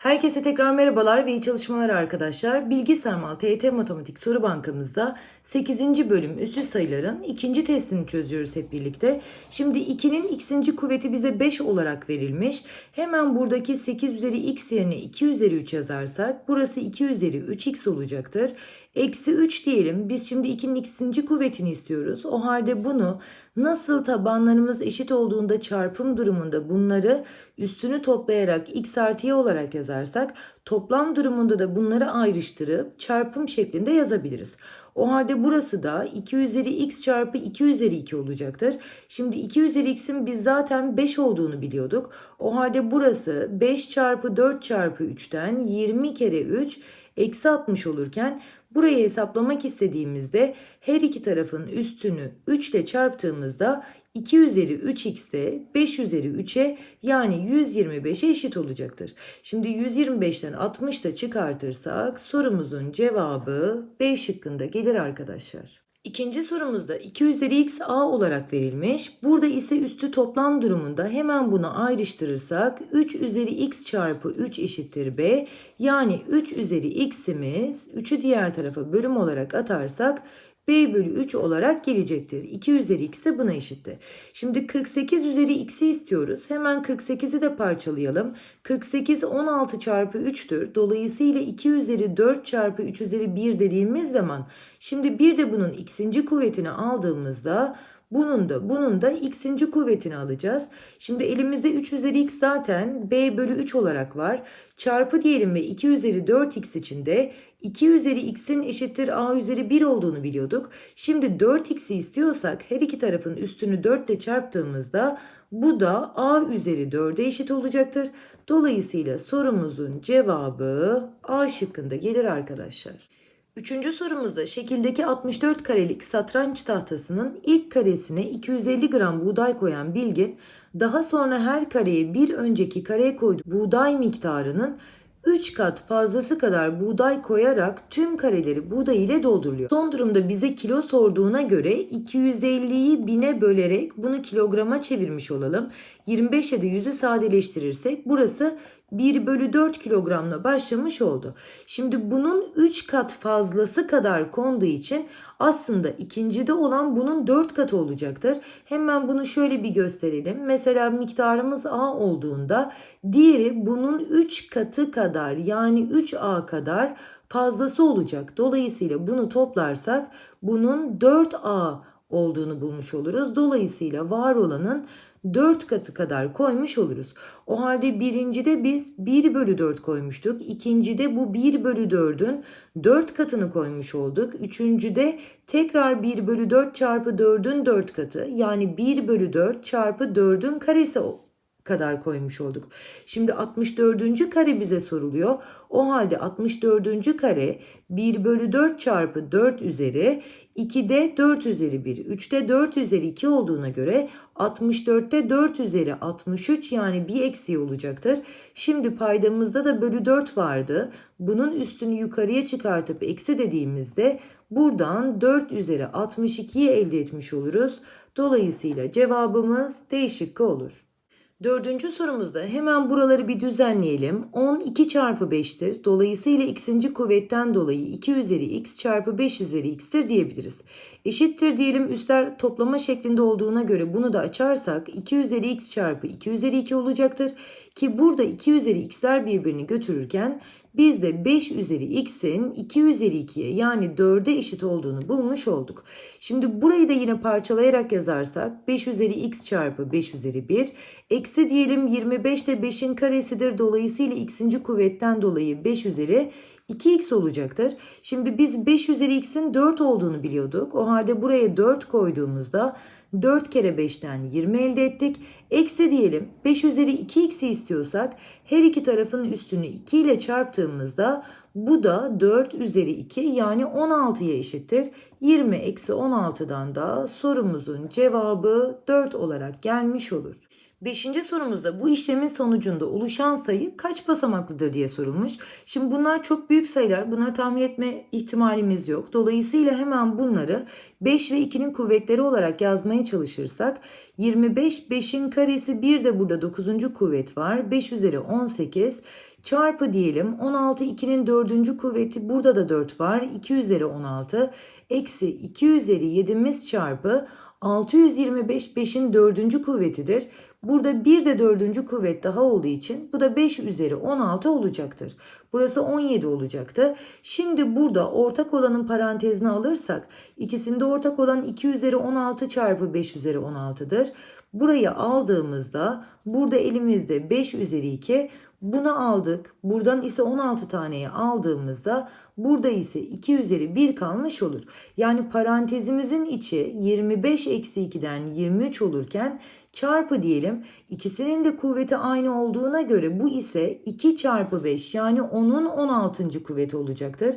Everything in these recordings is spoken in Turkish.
Herkese tekrar merhabalar ve iyi çalışmalar arkadaşlar. Bilgi Sarmal TYT Matematik Soru Bankamızda 8. bölüm üstü sayıların ikinci testini çözüyoruz hep birlikte. Şimdi 2'nin x'inci kuvveti bize 5 olarak verilmiş. Hemen buradaki 8 üzeri x yerine 2 üzeri 3 yazarsak burası 2 üzeri 3x olacaktır. Eksi 3 diyelim. Biz şimdi 2'nin x'inci kuvvetini istiyoruz. O halde bunu nasıl tabanlarımız eşit olduğunda çarpım durumunda bunları üstünü toplayarak x artı y olarak yazarsak toplam durumunda da bunları ayrıştırıp çarpım şeklinde yazabiliriz. O halde burası da 2 üzeri x çarpı 2 üzeri 2 olacaktır. Şimdi 2 üzeri x'in biz zaten 5 olduğunu biliyorduk. O halde burası 5 çarpı 4 çarpı 3'ten 20 kere 3 eksi 60 olurken burayı hesaplamak istediğimizde her iki tarafın üstünü 3 ile çarptığımızda 2 üzeri 3x de 5 üzeri 3'e yani 125'e eşit olacaktır. Şimdi 125'ten 60 da çıkartırsak sorumuzun cevabı B şıkkında gelir arkadaşlar. İkinci sorumuzda 2 üzeri x a olarak verilmiş. Burada ise üstü toplam durumunda hemen bunu ayrıştırırsak 3 üzeri x çarpı 3 eşittir b. Yani 3 üzeri x'imiz 3'ü diğer tarafa bölüm olarak atarsak b bölü 3 olarak gelecektir. 2 üzeri x de buna eşitti. Şimdi 48 üzeri x'i istiyoruz. Hemen 48'i de parçalayalım. 48 16 çarpı 3'tür. Dolayısıyla 2 üzeri 4 çarpı 3 üzeri 1 dediğimiz zaman şimdi bir de bunun x'inci kuvvetini aldığımızda bunun da bunun da x'inci kuvvetini alacağız. Şimdi elimizde 3 üzeri x zaten b bölü 3 olarak var. Çarpı diyelim ve 2 üzeri 4x için de 2 üzeri x'in eşittir a üzeri 1 olduğunu biliyorduk. Şimdi 4x'i istiyorsak her iki tarafın üstünü 4 ile çarptığımızda bu da a üzeri 4'e eşit olacaktır. Dolayısıyla sorumuzun cevabı A şıkkında gelir arkadaşlar. Üçüncü sorumuzda şekildeki 64 karelik satranç tahtasının ilk karesine 250 gram buğday koyan Bilgin, daha sonra her kareye bir önceki kareye koyduğu buğday miktarının 3 kat fazlası kadar buğday koyarak tüm kareleri buğday ile dolduruluyor. Son durumda bize kilo sorduğuna göre 250'yi bine bölerek bunu kilograma çevirmiş olalım. 25 ya da 100'ü sadeleştirirsek burası 1 bölü 4 kilogramla başlamış oldu. Şimdi bunun 3 kat fazlası kadar konduğu için aslında ikincide olan bunun 4 katı olacaktır. Hemen bunu şöyle bir gösterelim. Mesela miktarımız A olduğunda diğeri bunun 3 katı kadar yani 3A kadar fazlası olacak. Dolayısıyla bunu toplarsak bunun 4A olduğunu bulmuş oluruz. Dolayısıyla var olanın 4 katı kadar koymuş oluruz. O halde birincide biz 1 bölü 4 koymuştuk. İkincide bu 1 bölü 4'ün 4 katını koymuş olduk. Üçüncüde tekrar 1 bölü 4 çarpı 4'ün 4 katı yani 1 bölü 4 çarpı 4'ün karesi kadar koymuş olduk. Şimdi 64. kare bize soruluyor. O halde 64. kare 1 bölü 4 çarpı 4 üzeri 2'de 4 üzeri 1, 3'te 4 üzeri 2 olduğuna göre 64'te 4 üzeri 63 yani bir eksiği olacaktır. Şimdi paydamızda da bölü 4 vardı. Bunun üstünü yukarıya çıkartıp eksi dediğimizde buradan 4 üzeri 62'yi elde etmiş oluruz. Dolayısıyla cevabımız D şıkkı olur. Dördüncü sorumuzda hemen buraları bir düzenleyelim. 10 2 çarpı 5'tir. Dolayısıyla x'inci kuvvetten dolayı 2 üzeri x çarpı 5 üzeri x'tir diyebiliriz. Eşittir diyelim üstler toplama şeklinde olduğuna göre bunu da açarsak 2 üzeri x çarpı 2 üzeri 2 olacaktır. Ki burada 2 üzeri x'ler birbirini götürürken biz de 5 üzeri x'in 2 üzeri 2'ye yani 4'e eşit olduğunu bulmuş olduk. Şimdi burayı da yine parçalayarak yazarsak 5 üzeri x çarpı 5 üzeri 1 eksi diyelim 25 de 5'in karesidir. Dolayısıyla x'inci kuvvetten dolayı 5 üzeri 2x olacaktır. Şimdi biz 5 üzeri x'in 4 olduğunu biliyorduk. O halde buraya 4 koyduğumuzda 4 kere 5'ten 20 elde ettik. Eksi diyelim 5 üzeri 2x'i istiyorsak her iki tarafın üstünü 2 ile çarptığımızda bu da 4 üzeri 2 yani 16'ya eşittir. 20 eksi 16'dan da sorumuzun cevabı 4 olarak gelmiş olur. Beşinci sorumuzda bu işlemin sonucunda oluşan sayı kaç basamaklıdır diye sorulmuş. Şimdi bunlar çok büyük sayılar. Bunları tahmin etme ihtimalimiz yok. Dolayısıyla hemen bunları 5 ve 2'nin kuvvetleri olarak yazmaya çalışırsak 25 5'in karesi bir de burada 9. kuvvet var. 5 üzeri 18 Çarpı diyelim 16 2'nin dördüncü kuvveti burada da 4 var. 2 üzeri 16 eksi 2 üzeri 7'miz çarpı 625 5'in dördüncü kuvvetidir. Burada bir de dördüncü kuvvet daha olduğu için bu da 5 üzeri 16 olacaktır. Burası 17 olacaktı. Şimdi burada ortak olanın parantezine alırsak ikisinde ortak olan 2 üzeri 16 çarpı 5 üzeri 16'dır. Burayı aldığımızda burada elimizde 5 üzeri 2 bunu aldık. Buradan ise 16 taneyi aldığımızda burada ise 2 üzeri 1 kalmış olur. Yani parantezimizin içi 25 eksi 2'den 23 olurken çarpı diyelim. İkisinin de kuvveti aynı olduğuna göre bu ise 2 çarpı 5 yani onun 16. kuvveti olacaktır.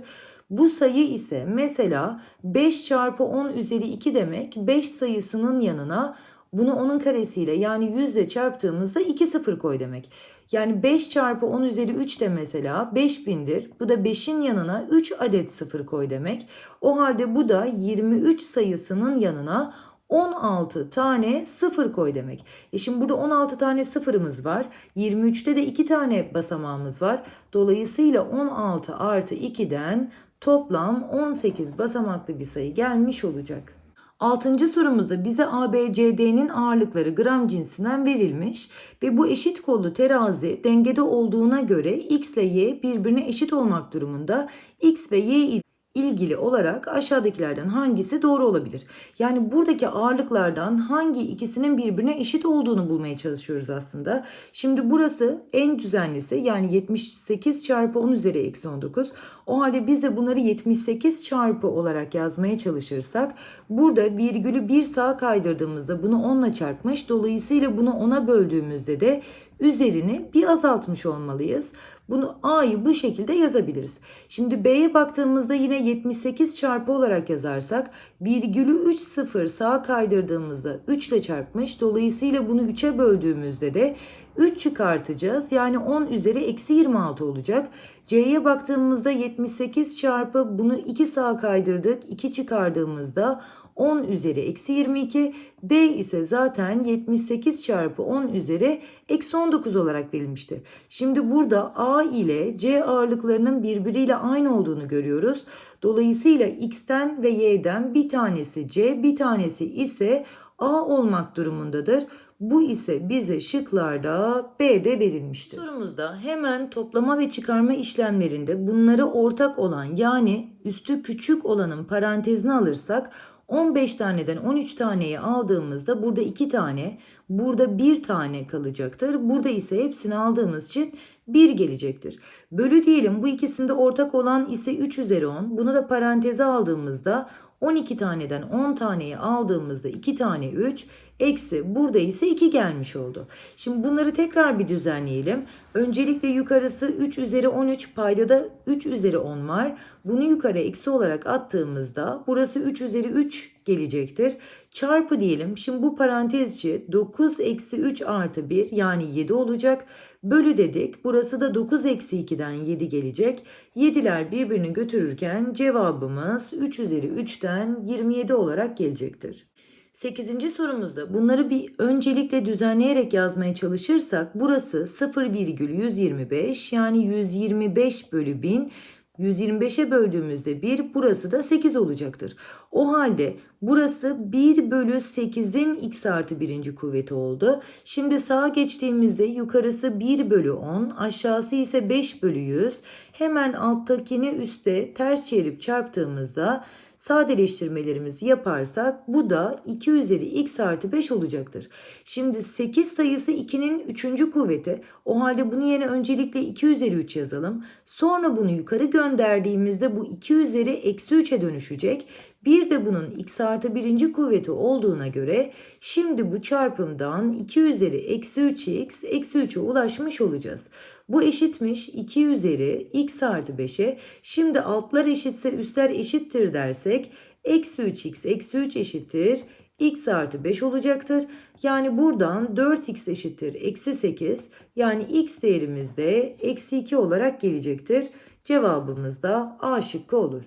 Bu sayı ise mesela 5 çarpı 10 üzeri 2 demek 5 sayısının yanına bunu onun karesiyle yani 100 ile çarptığımızda 2 sıfır koy demek. Yani 5 çarpı 10 üzeri 3 de mesela 5000'dir. Bu da 5'in yanına 3 adet sıfır koy demek. O halde bu da 23 sayısının yanına 16 tane sıfır koy demek. E şimdi burada 16 tane sıfırımız var. 23'te de 2 tane basamağımız var. Dolayısıyla 16 artı 2'den toplam 18 basamaklı bir sayı gelmiş olacak. Altıncı sorumuzda bize ABCD'nin ağırlıkları gram cinsinden verilmiş ve bu eşit kollu terazi dengede olduğuna göre X ile Y birbirine eşit olmak durumunda X ve Y ile ilgili olarak aşağıdakilerden hangisi doğru olabilir? Yani buradaki ağırlıklardan hangi ikisinin birbirine eşit olduğunu bulmaya çalışıyoruz aslında. Şimdi burası en düzenlisi yani 78 çarpı 10 üzeri eksi 19. O halde biz de bunları 78 çarpı olarak yazmaya çalışırsak burada virgülü bir sağa kaydırdığımızda bunu 10 ile çarpmış. Dolayısıyla bunu 10'a böldüğümüzde de üzerini bir azaltmış olmalıyız. Bunu A'yı bu şekilde yazabiliriz. Şimdi B'ye baktığımızda yine 78 çarpı olarak yazarsak virgülü 3 sıfır sağa kaydırdığımızda 3 ile çarpmış. Dolayısıyla bunu 3'e böldüğümüzde de 3 çıkartacağız. Yani 10 üzeri eksi 26 olacak. C'ye baktığımızda 78 çarpı bunu 2 sağa kaydırdık. 2 çıkardığımızda 10 üzeri eksi 22. D ise zaten 78 çarpı 10 üzeri eksi 19 olarak verilmişti. Şimdi burada A ile C ağırlıklarının birbiriyle aynı olduğunu görüyoruz. Dolayısıyla X'ten ve Y'den bir tanesi C bir tanesi ise A olmak durumundadır. Bu ise bize şıklarda B'de verilmiştir. Sorumuzda hemen toplama ve çıkarma işlemlerinde bunları ortak olan yani üstü küçük olanın parantezine alırsak 15 taneden 13 taneyi aldığımızda burada 2 tane, burada 1 tane kalacaktır. Burada ise hepsini aldığımız için 1 gelecektir. Bölü diyelim bu ikisinde ortak olan ise 3 üzeri 10. Bunu da paranteze aldığımızda 12 taneden 10 taneyi aldığımızda 2 tane 3 eksi burada ise 2 gelmiş oldu. Şimdi bunları tekrar bir düzenleyelim. Öncelikle yukarısı 3 üzeri 13 payda da 3 üzeri 10 var. Bunu yukarı eksi olarak attığımızda burası 3 üzeri 3 gelecektir. Çarpı diyelim. Şimdi bu parantez içi 9 eksi 3 artı 1 yani 7 olacak. Bölü dedik. Burası da 9 eksi 2'den 7 gelecek. 7'ler birbirini götürürken cevabımız 3 üzeri 3'ten 27 olarak gelecektir. 8. sorumuzda bunları bir öncelikle düzenleyerek yazmaya çalışırsak burası 0,125 yani 125 bölü 1000 125'e böldüğümüzde 1 burası da 8 olacaktır. O halde burası 1 bölü 8'in x artı birinci kuvveti oldu. Şimdi sağa geçtiğimizde yukarısı 1 bölü 10 aşağısı ise 5 bölü 100. Hemen alttakini üste ters çevirip çarptığımızda sadeleştirmelerimizi yaparsak bu da 2 üzeri x artı 5 olacaktır. Şimdi 8 sayısı 2'nin 3. kuvveti. O halde bunu yine öncelikle 2 üzeri 3 yazalım. Sonra bunu yukarı gönderdiğimizde bu 2 üzeri eksi 3'e dönüşecek. Bir de bunun x artı birinci kuvveti olduğuna göre şimdi bu çarpımdan 2 üzeri eksi 3x eksi 3'e ulaşmış olacağız. Bu eşitmiş 2 üzeri x artı 5'e. Şimdi altlar eşitse üstler eşittir dersek eksi 3x eksi 3 eşittir x artı 5 olacaktır. Yani buradan 4x eşittir eksi 8 yani x değerimiz de eksi 2 olarak gelecektir. Cevabımız da A şıkkı olur.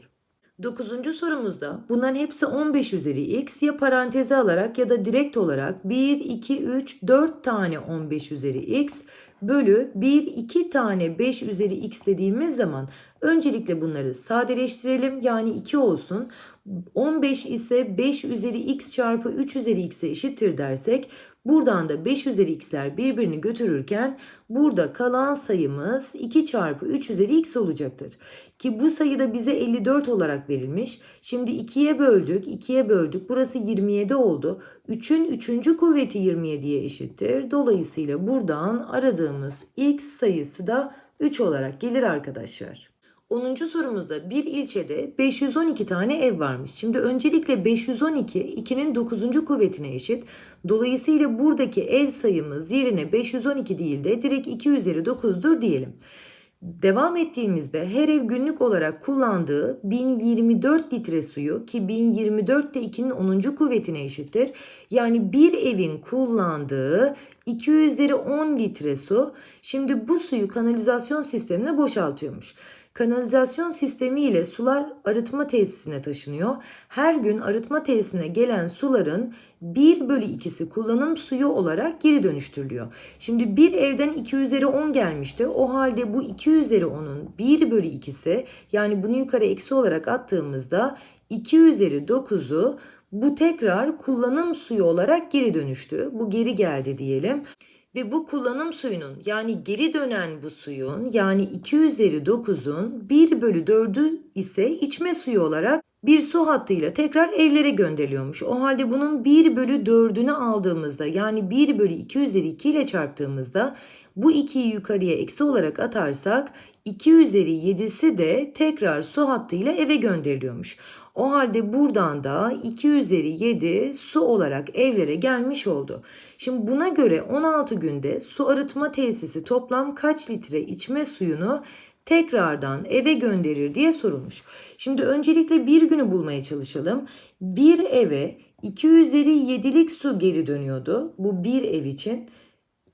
Dokuzuncu sorumuzda bunların hepsi 15 üzeri x ya paranteze alarak ya da direkt olarak 1, 2, 3, 4 tane 15 üzeri x bölü 1 2 tane 5 üzeri x dediğimiz zaman öncelikle bunları sadeleştirelim. Yani 2 olsun. 15 ise 5 üzeri x çarpı 3 üzeri x'e eşittir dersek buradan da 5 üzeri x'ler birbirini götürürken burada kalan sayımız 2 çarpı 3 üzeri x olacaktır. Ki bu sayıda bize 54 olarak verilmiş. Şimdi 2'ye böldük, 2'ye böldük. Burası 27 oldu. 3'ün 3. kuvveti 27'ye eşittir. Dolayısıyla buradan aradığımız x sayısı da 3 olarak gelir arkadaşlar. 10. sorumuzda bir ilçede 512 tane ev varmış. Şimdi öncelikle 512 2'nin 9. kuvvetine eşit. Dolayısıyla buradaki ev sayımız yerine 512 değil de direkt 2 üzeri 9'dur diyelim. Devam ettiğimizde her ev günlük olarak kullandığı 1024 litre suyu ki 1024 de 2'nin 10. kuvvetine eşittir. Yani bir evin kullandığı 2 üzeri 10 litre su. Şimdi bu suyu kanalizasyon sistemine boşaltıyormuş. Kanalizasyon sistemi ile sular arıtma tesisine taşınıyor. Her gün arıtma tesisine gelen suların 1 bölü 2'si kullanım suyu olarak geri dönüştürülüyor. Şimdi bir evden 2 üzeri 10 gelmişti. O halde bu 2 üzeri 10'un 1 bölü 2'si yani bunu yukarı eksi olarak attığımızda 2 üzeri 9'u bu tekrar kullanım suyu olarak geri dönüştü. Bu geri geldi diyelim. Ve bu kullanım suyunun yani geri dönen bu suyun yani 2 üzeri 9'un 1 bölü 4'ü ise içme suyu olarak bir su hattıyla tekrar evlere gönderiliyormuş. O halde bunun 1 bölü 4'ünü aldığımızda yani 1 bölü 2 üzeri 2 ile çarptığımızda bu 2'yi yukarıya eksi olarak atarsak 2 üzeri 7'si de tekrar su hattıyla eve gönderiliyormuş. O halde buradan da 2 üzeri 7 su olarak evlere gelmiş oldu. Şimdi buna göre 16 günde su arıtma tesisi toplam kaç litre içme suyunu tekrardan eve gönderir diye sorulmuş. Şimdi öncelikle bir günü bulmaya çalışalım. Bir eve 2 üzeri 7'lik su geri dönüyordu. Bu bir ev için.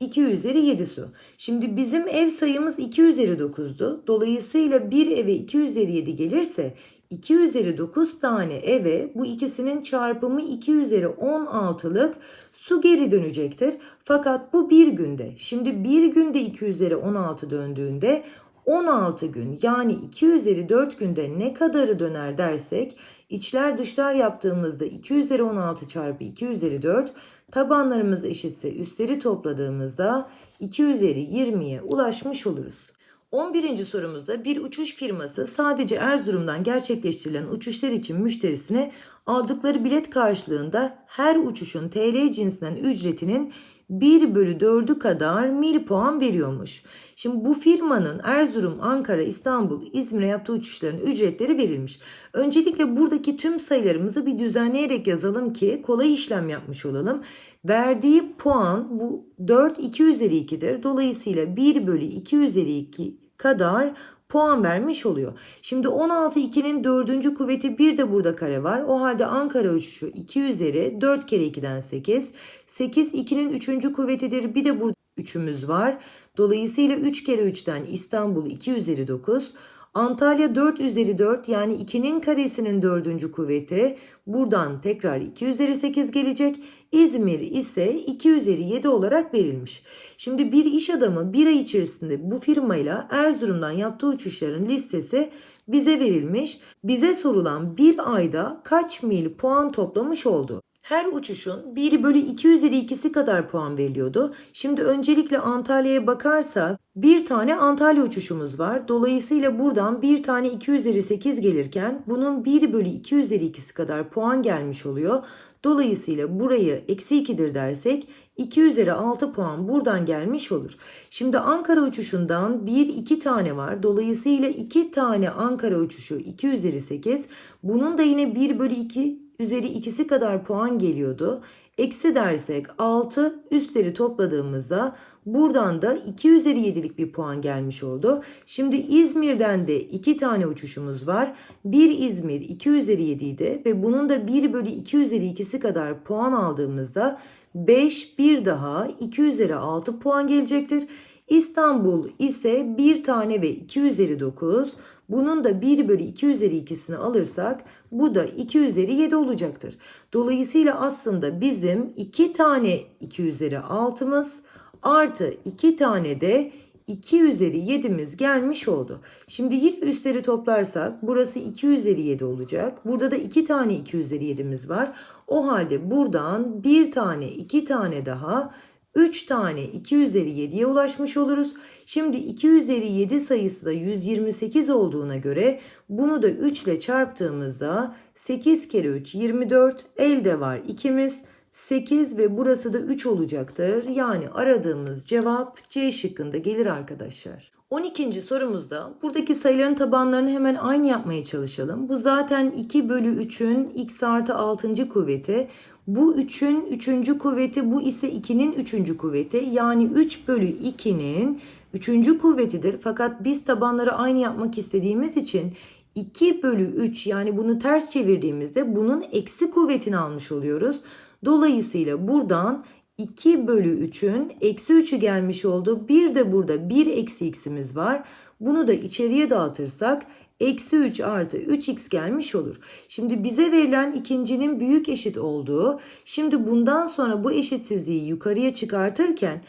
2 üzeri 7 su. Şimdi bizim ev sayımız 2 üzeri 9'du. Dolayısıyla bir eve 2 üzeri 7 gelirse 2 üzeri 9 tane eve bu ikisinin çarpımı 2 üzeri 16'lık su geri dönecektir. Fakat bu bir günde. Şimdi bir günde 2 üzeri 16 döndüğünde 16 gün yani 2 üzeri 4 günde ne kadarı döner dersek içler dışlar yaptığımızda 2 üzeri 16 çarpı 2 üzeri 4 tabanlarımız eşitse üstleri topladığımızda 2 üzeri 20'ye ulaşmış oluruz. 11. sorumuzda bir uçuş firması sadece Erzurum'dan gerçekleştirilen uçuşlar için müşterisine aldıkları bilet karşılığında her uçuşun TL cinsinden ücretinin 1 bölü 4'ü kadar mil puan veriyormuş. Şimdi bu firmanın Erzurum, Ankara, İstanbul, İzmir'e yaptığı uçuşların ücretleri verilmiş. Öncelikle buradaki tüm sayılarımızı bir düzenleyerek yazalım ki kolay işlem yapmış olalım. Verdiği puan bu 4 2 üzeri 2'dir. Dolayısıyla 1 bölü 2 üzeri 2 kadar puan vermiş oluyor. Şimdi 16 2'nin 4. kuvveti bir de burada kare var. O halde Ankara uçuşu 2 üzeri 4 kere 2'den 8. 8 2'nin 3. kuvvetidir. Bir de burada 3'ümüz var. Dolayısıyla 3 kere 3'ten İstanbul 2 üzeri 9. Antalya 4 üzeri 4 yani 2'nin karesinin 4. kuvveti. Buradan tekrar 2 üzeri 8 gelecek. İzmir ise 2 üzeri 7 olarak verilmiş. Şimdi bir iş adamı bir ay içerisinde bu firmayla Erzurum'dan yaptığı uçuşların listesi bize verilmiş. Bize sorulan bir ayda kaç mil puan toplamış oldu? Her uçuşun 1 bölü 2 üzeri 2'si kadar puan veriliyordu. Şimdi öncelikle Antalya'ya bakarsak bir tane Antalya uçuşumuz var. Dolayısıyla buradan bir tane 2 üzeri 8 gelirken bunun 1 bölü 2 üzeri 2'si kadar puan gelmiş oluyor. Dolayısıyla burayı eksi 2'dir dersek 2 üzeri 6 puan buradan gelmiş olur. Şimdi Ankara uçuşundan 1 2 tane var. Dolayısıyla 2 tane Ankara uçuşu 2 üzeri 8. Bunun da yine 1 bölü 2 üzeri 2'si kadar puan geliyordu. Eksi dersek 6 üstleri topladığımızda buradan da 2 üzeri 7'lik bir puan gelmiş oldu. Şimdi İzmir'den de 2 tane uçuşumuz var. Bir İzmir 2 üzeri 7 idi ve bunun da 1 bölü 2 üzeri 2'si kadar puan aldığımızda 5 bir daha 2 üzeri 6 puan gelecektir. İstanbul ise bir tane ve 2 üzeri 9. Bunun da 1 bölü 2 üzeri 2'sini alırsak bu da 2 üzeri 7 olacaktır. Dolayısıyla aslında bizim 2 tane 2 üzeri 6'mız Artı 2 tane de 2 üzeri 7'miz gelmiş oldu. Şimdi yine üstleri toplarsak burası 2 üzeri 7 olacak. Burada da 2 tane 2 üzeri 7'miz var. O halde buradan bir tane 2 tane daha 3 tane 2 üzeri 7'ye ulaşmış oluruz. Şimdi 2 üzeri 7 sayısı da 128 olduğuna göre bunu da 3 ile çarptığımızda 8 kere 3 24 elde var 2'miz. 8 ve burası da 3 olacaktır. Yani aradığımız cevap C şıkkında gelir arkadaşlar. 12. sorumuzda buradaki sayıların tabanlarını hemen aynı yapmaya çalışalım. Bu zaten 2 bölü 3'ün x artı 6. kuvveti. Bu 3'ün 3. kuvveti bu ise 2'nin 3. kuvveti. Yani 3 bölü 2'nin 3. kuvvetidir. Fakat biz tabanları aynı yapmak istediğimiz için 2 bölü 3 yani bunu ters çevirdiğimizde bunun eksi kuvvetini almış oluyoruz. Dolayısıyla buradan 2 bölü 3'ün eksi 3'ü gelmiş oldu. Bir de burada 1 eksi x'imiz var. Bunu da içeriye dağıtırsak eksi 3 artı 3x gelmiş olur. Şimdi bize verilen ikincinin büyük eşit olduğu. Şimdi bundan sonra bu eşitsizliği yukarıya çıkartırken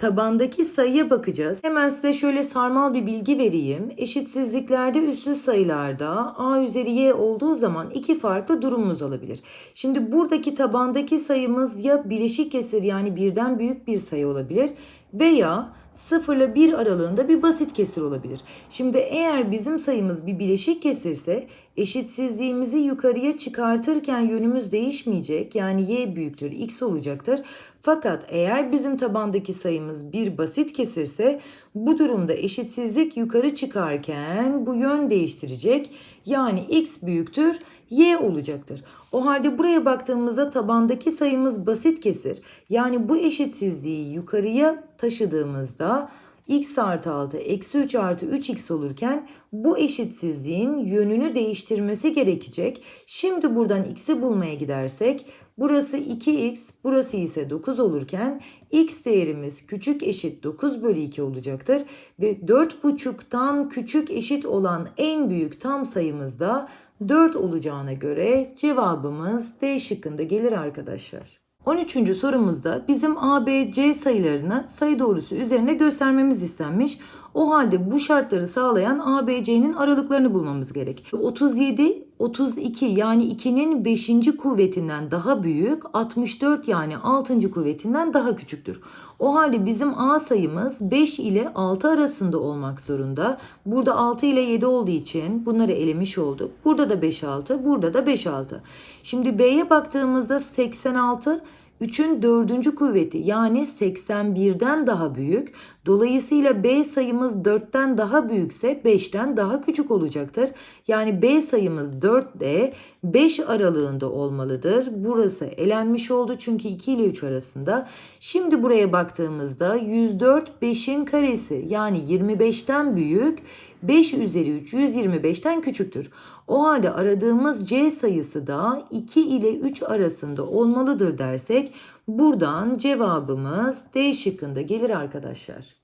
tabandaki sayıya bakacağız. Hemen size şöyle sarmal bir bilgi vereyim. Eşitsizliklerde üslü sayılarda a üzeri y olduğu zaman iki farklı durumumuz olabilir. Şimdi buradaki tabandaki sayımız ya bileşik kesir yani birden büyük bir sayı olabilir veya 0 ile 1 aralığında bir basit kesir olabilir. Şimdi eğer bizim sayımız bir bileşik kesirse eşitsizliğimizi yukarıya çıkartırken yönümüz değişmeyecek. Yani y büyüktür x olacaktır. Fakat eğer bizim tabandaki sayımız bir basit kesirse bu durumda eşitsizlik yukarı çıkarken bu yön değiştirecek. Yani x büyüktür y olacaktır. O halde buraya baktığımızda tabandaki sayımız basit kesir. Yani bu eşitsizliği yukarıya taşıdığımızda x artı 6 eksi 3 artı 3x olurken bu eşitsizliğin yönünü değiştirmesi gerekecek. Şimdi buradan x'i bulmaya gidersek burası 2x burası ise 9 olurken x değerimiz küçük eşit 9 bölü 2 olacaktır. Ve 4,5'tan küçük eşit olan en büyük tam sayımız da 4 olacağına göre cevabımız D şıkkında gelir arkadaşlar. 13. sorumuzda bizim A, B, C sayılarını sayı doğrusu üzerine göstermemiz istenmiş. O halde bu şartları sağlayan A, B, C'nin aralıklarını bulmamız gerek. 37, 32 yani 2'nin 5. kuvvetinden daha büyük, 64 yani 6. kuvvetinden daha küçüktür. O halde bizim A sayımız 5 ile 6 arasında olmak zorunda. Burada 6 ile 7 olduğu için bunları elemiş olduk. Burada da 5 6, burada da 5 6. Şimdi B'ye baktığımızda 86 3'ün dördüncü kuvveti yani 81'den daha büyük. Dolayısıyla B sayımız 4'ten daha büyükse 5'ten daha küçük olacaktır. Yani B sayımız 4 de 5 aralığında olmalıdır. Burası elenmiş oldu çünkü 2 ile 3 arasında. Şimdi buraya baktığımızda 104 5'in karesi yani 25'ten büyük 5 üzeri 3 125'ten küçüktür. O halde aradığımız C sayısı da 2 ile 3 arasında olmalıdır dersek buradan cevabımız D şıkkında gelir arkadaşlar.